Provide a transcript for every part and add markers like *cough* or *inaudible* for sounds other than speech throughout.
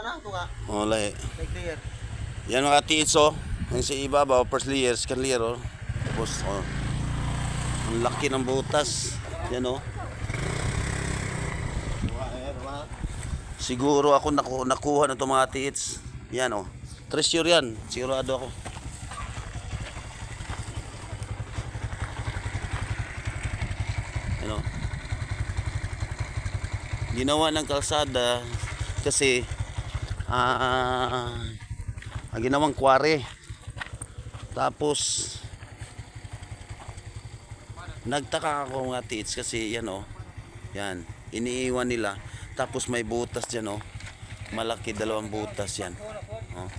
Ano? Oh. Like clear. Yan mga tiits oh. Yung sa ibabaw, first layer, second layer oh. Tapos oh. Ang laki ng butas. Yan oh. Siguro ako naku nakuha na itong mga tiits. Yan oh. Treasure yan. Sigurado ako. Yan oh. Ginawa ng kalsada kasi ah ang ginawang kware. Tapos nagtaka ako mga tits kasi yan oh. Yan, iniiwan nila. Tapos may butas diyan oh. Malaki dalawang butas yan. Oh.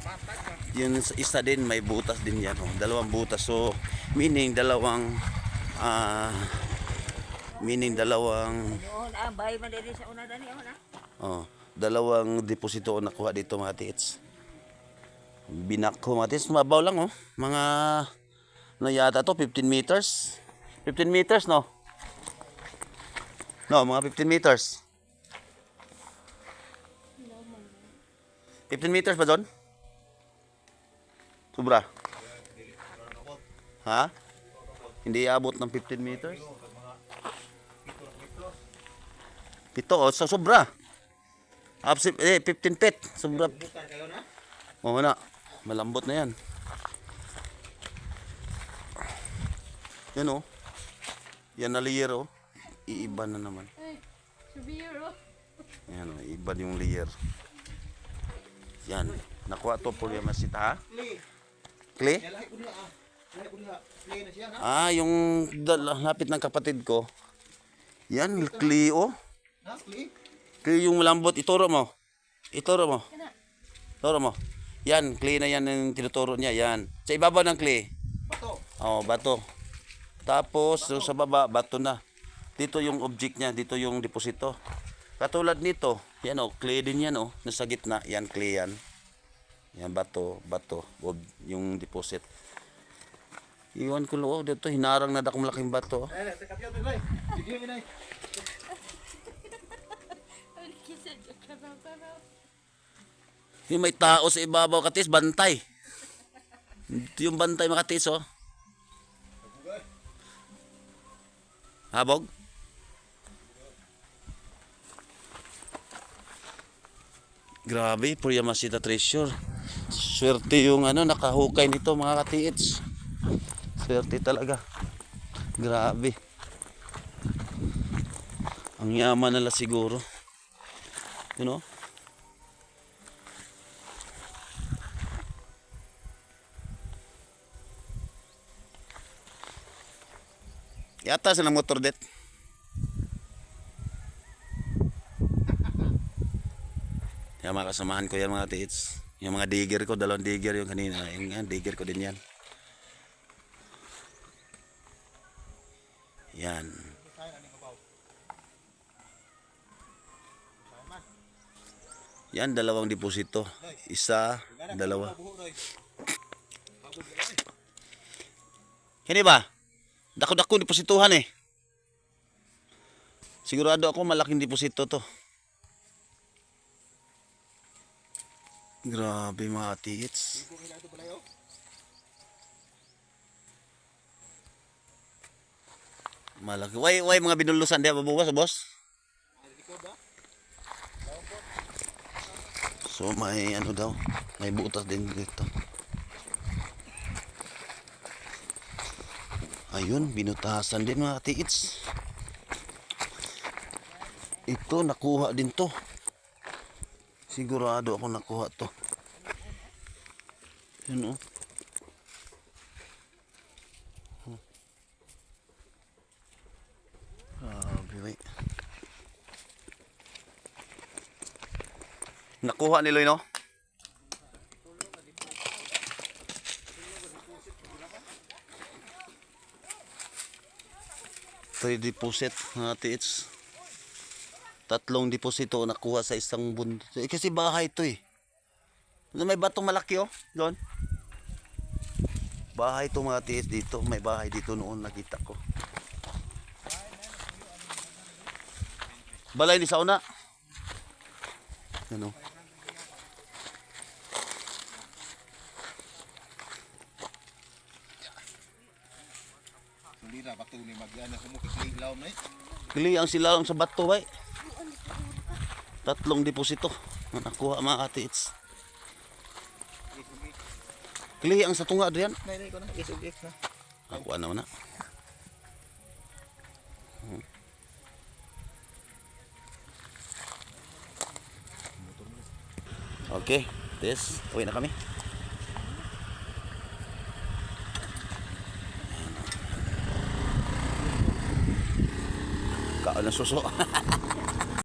Yun sa isa din may butas din yan oh. Dalawang butas. So meaning dalawang ah meaning dalawang ah, oh. Oh, dalawang deposito ang nakuha dito mga tits. Binakho mga tits, mabaw lang oh. Mga ano yata to, 15 meters. 15 meters no? No, mga 15 meters. 15 meters ba doon? Sobra. Ha? Hindi abot ng 15 meters? Pito, oh, so sobra. Absent, eh, 15 feet. Sobra. Oo na. Malambot na yan. Yan oh. Yan na layer oh. Iiba na naman. Yan oh. Iba yung layer. Yan. Nakuha to po yung masita ha? Clay? Ah. Ah, yung lapit ng kapatid ko. Yan, clay oh. Na, clear. Clay yung malambot. Ituro mo. Ituro mo. Ituro mo. Yan, clay na yan yung tinuturo niya. Yan. Sa ibabaw ng clay. Bato. Oh, bato. Tapos yung sa baba, bato na. Dito yung object niya, dito yung deposito. Katulad nito, yan oh, clay din yan oh, nasa gitna, yan clay yan. Yan bato, bato, ob, yung deposit. Iwan ko loob dito, hinarang na dakong malaking bato. oh. Eh, piyo bilay. Sige inay. Yung may tao sa ibabaw katis, bantay. Ito yung bantay mga katis oh. Habog? Grabe, Purya Masita Treasure. Swerte yung ano, nakahukay nito mga katiits. Swerte talaga. Grabe. Ang yaman nila siguro. You know? Yata silang motor det. *laughs* Yan mga kasamahan ko yan mga tits. Yung mga digger ko, dalawang digger yung kanina. Yung digger ko din yan. Yan. Yan, dalawang deposito. Isa, dalawa. Hindi ba? Dako-dako deposituhan eh. Sigurado ako malaking deposito to. Grabe mga balayo. Malaki. Way, way mga binulusan diya mabukas, boss. Ang likod ah. So may ano daw, may butas din dito. Ayun, binutasan din mga tits. Ito, nakuha din to. Sigurado ako nakuha to. Yun oh. Hmm. Grabe, wait. Nakuha ni Loy, no? Ito yung deposit na tits. Tatlong deposito nakuha sa isang bundok. Eh, kasi bahay to eh. Ano, May batong malaki oh. Doon. Bahay to mga tits dito. May bahay dito noon nakita ko. Balay ni Sauna. Ano? Lira bato ni magana mo kikli ilaw na Kili ang silaw sa bato bay. Tatlong deposito na nakuha mga ate it's. Kili ang sa tunga Adrian. Nay ko na isugik na. Ako na na. Hmm. Okay, this. Uwi na kami. Kaon ng suso. *laughs*